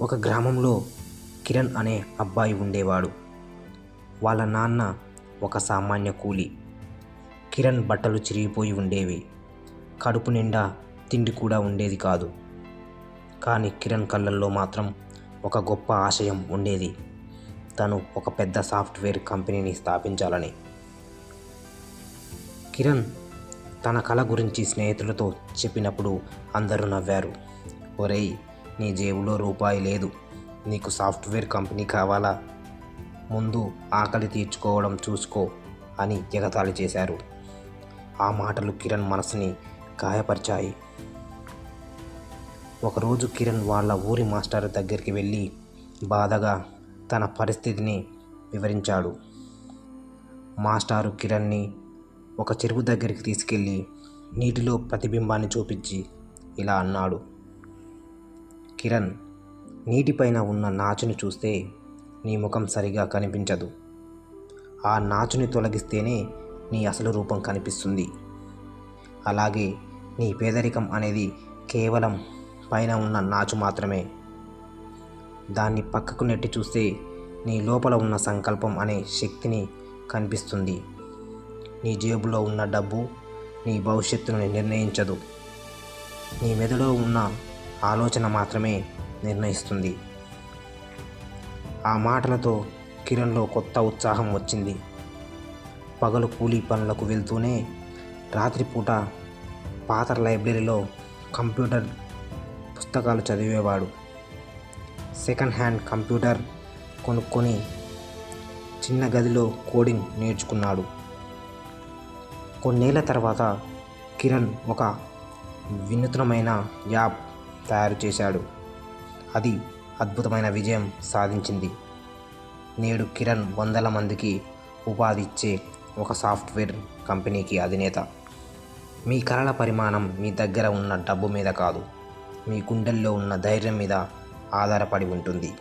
ఒక గ్రామంలో కిరణ్ అనే అబ్బాయి ఉండేవాడు. వాళ్ళ నాన్న ఒక సామాన్య కూలి. కిరణ్ బట్టలు చిరిగిపోయి ఉండేవి. కడుపు నిండా తిండి కూడా ఉండేది కాదు. కానీ కిరణ్ కళ్ళల్లో మాత్రం ఒక గొప్ప ఆశయం ఉండేది. తను ఒక పెద్ద సాఫ్ట్వేర్ కంపెనీని స్థాపించాలని. కిరణ్ తన కళ గురించి స్నేహితులతో చెప్పినప్పుడు అందరూ నవ్వారు. ఒరేయ్ నీ జేబులో రూపాయి లేదు. నీకు సాఫ్ట్వేర్ కంపెనీ కావాలా? ముందు ఆకలి తీర్చుకోవడం చూసుకో అని ఎగతాళి చేశారు. ఆ మాటలు కిరణ్ మనసుని గాయపరిచాయి. ఒకరోజు కిరణ్ వాళ్ళ ఊరి మాస్టర్ దగ్గరికి వెళ్ళి బాధగా తన పరిస్థితిని వివరించాడు. మాస్టారు కిరణ్ని ఒక చెరువు దగ్గరికి తీసుకెళ్ళి నీటిలో ప్రతిబింబాన్ని చూపించి ఇలా అన్నాడు. కిరణ్ నీటిపైన ఉన్న నాచుని చూస్తే నీ ముఖం సరిగా కనిపించదు. ఆ నాచుని తొలగిస్తేనే నీ అసలు రూపం కనిపిస్తుంది. అలాగే నీ పేదరికం అనేది కేవలం పైన ఉన్న నాచు మాత్రమే. దాన్ని పక్కకు నెట్టి చూస్తే నీ లోపల ఉన్న సంకల్పం అనే శక్తిని కనిపిస్తుంది. నీ జేబులో ఉన్న డబ్బు నీ భవిష్యత్తును నిర్ణయించదు. నీ మెదడులో ఉన్న ఆలోచన మాత్రమే నిర్ణయిస్తుంది. ఆ మాటలతో కిరణ్లో కొత్త ఉత్సాహం వచ్చింది. పగలు కూలీ పనులకు వెళ్తూనే రాత్రిపూట పాత లైబ్రరీలో కంప్యూటర్ పుస్తకాలు చదివేవాడు. సెకండ్ హ్యాండ్ కంప్యూటర్ కొనుక్కొని చిన్న గదిలో కోడింగ్ నేర్చుకున్నాడు. కొన్నేళ్ళ తర్వాత కిరణ్ ఒక వినూత్నమైన యాప్ తయారు చేశాడు. అది అద్భుతమైన విజయం సాధించింది. నేడు కిరణ్ వందల మందికి ఉపాధి ఇచ్చే ఒక సాఫ్ట్వేర్ కంపెనీకి అధినేత. మీ కళల పరిమాణం మీ దగ్గర ఉన్న డబ్బు మీద కాదు మీ గుండెల్లో ఉన్న ధైర్యం మీద ఆధారపడి ఉంటుంది.